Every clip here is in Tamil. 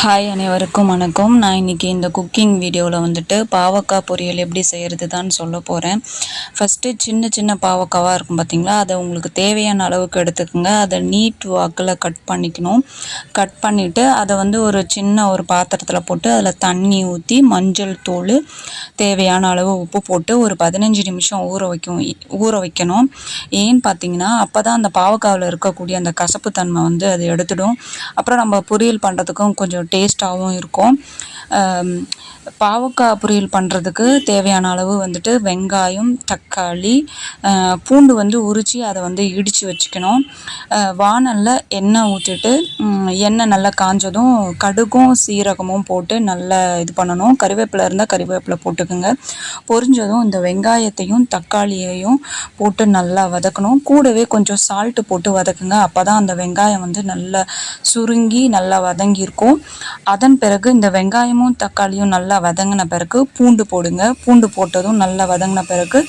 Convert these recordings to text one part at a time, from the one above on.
ஹாய் அனைவருக்கும் வணக்கம். நான் இன்றைக்கி இந்த குக்கிங் வீடியோவில் வந்துட்டு பாவக்காய் பொரியல் எப்படி செய்கிறது தான் சொல்ல போகிறேன் ஃபஸ்ட்டு சின்ன சின்ன பாவக்காவாக இருக்கும் பார்த்திங்களா அதை உங்களுக்கு தேவையான அளவுக்கு எடுத்துக்கோங்க. அதை நீட் வாக்கில் கட் பண்ணிக்கணும். கட் பண்ணிவிட்டு அதை வந்து ஒரு சின்ன ஒரு பாத்திரத்தில் போட்டு அதில் தண்ணி ஊற்றி மஞ்சள் தூள் தேவையான அளவு உப்பு போட்டு ஒரு பதினஞ்சு நிமிஷம் ஊற வைக்கும் ஊற வைக்கணும். ஏன்னு பார்த்தீங்கன்னா அப்போ தான் அந்த பாவக்காவில் இருக்கக்கூடிய அந்த கசப்பு தன்மை வந்து அது எடுத்துடும். அப்புறம் நம்ம பொரியல் பண்ணுறதுக்கும் கொஞ்சம் டேஸ்ட்டாகவும் இருக்கும். பாவக்காய் பொரியல் பண்ணுறதுக்கு தேவையான அளவு வந்துட்டு வெங்காயம் தக்காளி பூண்டு வந்து உரித்து அதை வந்து இடித்து வச்சுக்கணும். வானலில் எண்ணெய் ஊற்றிட்டு எண்ணெய் நல்லா காஞ்சதும் கடுகும் சீரகமும் போட்டு நல்லா இது பண்ணணும். கருவேப்பிலை இருந்தால் கருவேப்பிலை போட்டுக்கோங்க. பொரிஞ்சதும் இந்த வெங்காயத்தையும் தக்காளியையும் போட்டு நல்லா வதக்கணும். கூடவே கொஞ்சம் சால்ட்டு போட்டு வதக்குங்க. அப்போ தான் அந்த வெங்காயம் வந்து நல்லா சுருங்கி நல்லா வதங்கியிருக்கும். அதன் பிறகு இந்த வெங்காயமும் தக்காளியும் நல்லா வதங்கின பிறகு பூண்டு போடுங்க. பூண்டு போட்டதும் நல்லா வதங்கின பிறகு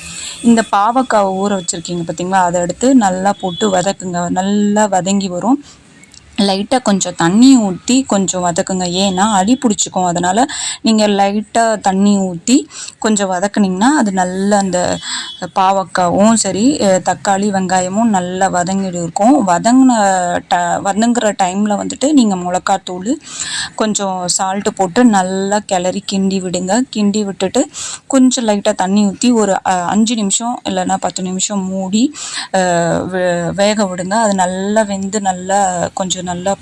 இந்த பாவக்காவை ஊற வச்சுருக்கீங்க பார்த்தீங்களா அதை எடுத்து நல்லா போட்டு வதக்குங்க. நல்லா வதங்கி வரும். லைட்டாக கொஞ்சம் தண்ணி ஊற்றி கொஞ்சம் வதக்குங்க. ஏன்னா அடி பிடிச்சிக்கும். அதனால் நீங்கள் லைட்டாக தண்ணி ஊற்றி கொஞ்சம் வதக்குனிங்கன்னா அது நல்ல அந்த பாவக்காவும் சரி தக்காளி வெங்காயமும் நல்லா வதங்கிட்டு இருக்கும். வதங்கின ட வதங்குற டைமில் வந்துட்டு நீங்கள் மிளகாத்தூள் கொஞ்சம் சால்ட்டு போட்டு நல்லா கிளறி கிண்டி விடுங்க. கிண்டி விட்டுட்டு கொஞ்சம் லைட்டாக தண்ணி ஊற்றி ஒரு அஞ்சு நிமிஷம் இல்லைன்னா பத்து நிமிஷம் மூடி வேக விடுங்க. அது நல்லா வெந்து நல்லா கொஞ்சம் நல்லா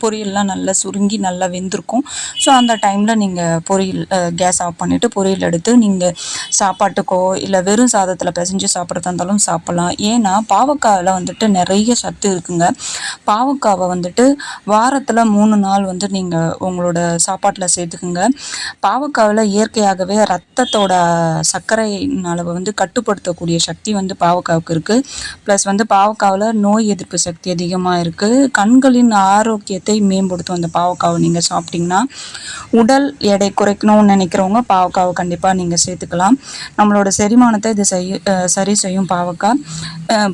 பொரியல்லாம் நல்லா சுருங்கி நல்லா வெந்திருக்கும். ஸோ அந்த டைமில் நீங்கள் பொரியல் கேஸ் ஆஃப் பண்ணிவிட்டு பொரியல் எடுத்து நீங்கள் சாப்பாட்டுக்கோ இல்லை வெறும் சாதத்தில் பிசைஞ்சு சாப்பிட்றதா இருந்தாலும் சாப்பிட்லாம். ஏன்னா பாவக்காயில் வந்துட்டு நிறைய சத்து இருக்குங்க. பாவக்காவை வந்துட்டு வாரத்தில் மூணு நாள் வந்து நீங்கள் உங்களோட சாப்பாட்டில் சேர்த்துக்குங்க. பாவக்காவில் இயற்கையாகவே ரத்தத்தோட சர்க்கரை அளவை வந்து கட்டுப்படுத்தக்கூடிய சக்தி வந்து பாவக்காவுக்கு இருக்குது ப்ளஸ் வந்து பாவக்காவில் நோய் எதிர்ப்பு சக்தி அதிகமாக இருக்குது கண்களின் ஆரோக்கியத்தை மேம்படுத்தும் அந்த பாவக்காவை நீங்கள் சாப்பிட்டிங்கன்னா உடல் எடை குறைக்கணும்னு நினைக்கிறவங்க பாவக்காவை கண்டிப்பாக நீங்கள் சேர்த்துக்கலாம். நம்மளோட செரிமானத்தை இது செய்ய சரி செய்யும் பாவக்காய்.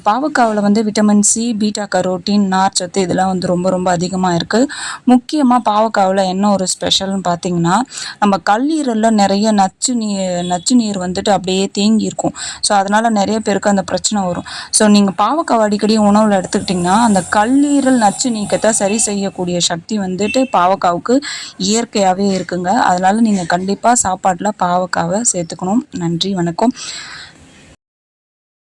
பாவக்காவில் வந்து விட்டமின் சி பீட்டா கரோட்டின் நார்ச்சத்து இதெல்லாம் வந்து ரொம்ப ரொம்ப அதிகமாக இருக்குது முக்கியமாக பாவக்காவில் என்ன ஒரு ஸ்பெஷல்னு பார்த்தீங்கன்னா நம்ம கல்லீரலில் நிறைய நச்சு நீர் நச்சு நீர் வந்துட்டு அப்படியே தேங்கி இருக்கும். ஸோ அதனால் நிறைய பேருக்கு அந்த பிரச்சனை வரும். ஸோ நீங்கள் பாவக்காய் அடிக்கடி உணவில் எடுத்துக்கிட்டிங்கன்னா அந்த கல்லீரல் நச்சு நீக்கத்தை சரி செய்யக்கூடிய சக்தி வந்துட்டு பாவக்காவுக்கு இயற்கையாகவே இருக்குங்க. அதனால் நீங்கள் கண்டிப்பாக சாப்பாட்டில் பாவக்காவை சேர்த்துக்கணும். நன்றி வணக்கம்.